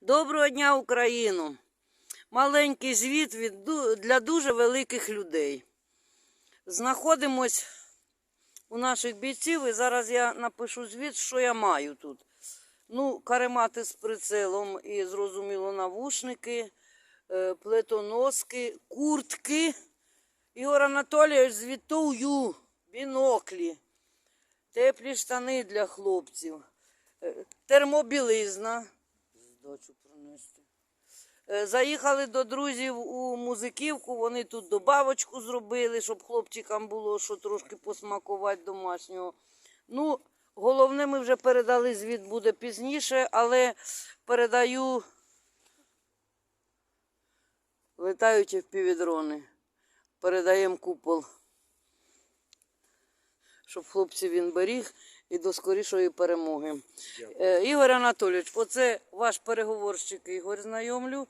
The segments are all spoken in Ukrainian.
Доброго дня, Україну! Маленький звіт від, для дуже великих людей. Знаходимось у наших бійців, і зараз я напишу звіт, що я маю тут. Ну, каремати з прицелом і, зрозуміло, навушники, е, плетоноски, куртки. Ігор Анатолійович звітую, біноклі, теплі штани для хлопців, е, термобілизна. Здачу принести. Е, Заїхали до друзів у музиківку, вони тут добавочку зробили, щоб хлопчикам було що трошки посмакувати домашнього. Ну, головне, ми вже передали, звіт буде пізніше, але передаю летаючі впівдрони. Передаємо купол, щоб хлопців він беріг і до скорішої перемоги. Е, Ігор Анатолійович, оце ваш переговорщик Ігор знайомлю.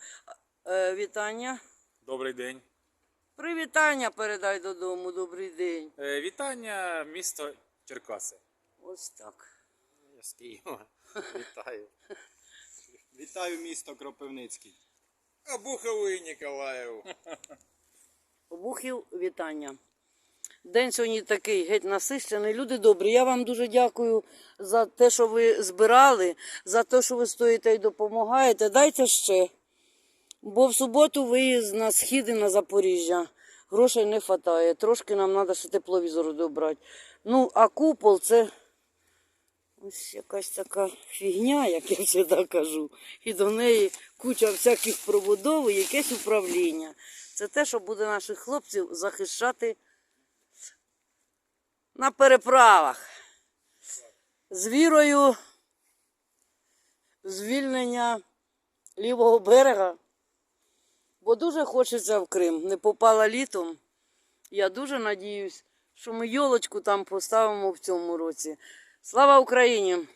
Е, вітання. Добрий день. Привітання передай додому. Добрий день. Е, Вітання, місто Черкаси. Ось так. Я з Києва. Вітаю. Вітаю місто Кропивницький. Обуховий Ніколаїв. Обухів вітання. День сьогодні такий геть насищений. Люди добрі, я вам дуже дякую за те, що ви збирали, за те, що ви стоїте і допомагаєте. Дайте ще. Бо в суботу виїзд на схід і на Запоріжжя. Грошей не вистачає. Трошки нам треба ще тепловізор добрати. Ну, а купол це ось якась така фігня, як я завжди кажу. І до неї куча всяких проводов і якесь управління. Це те, що буде наших хлопців захищати на переправах. З вірою звільнення лівого берега. Бо дуже хочеться в Крим. Не попала літом. Я дуже надіюсь, що ми йолочку там поставимо в цьому році. Слава Україні!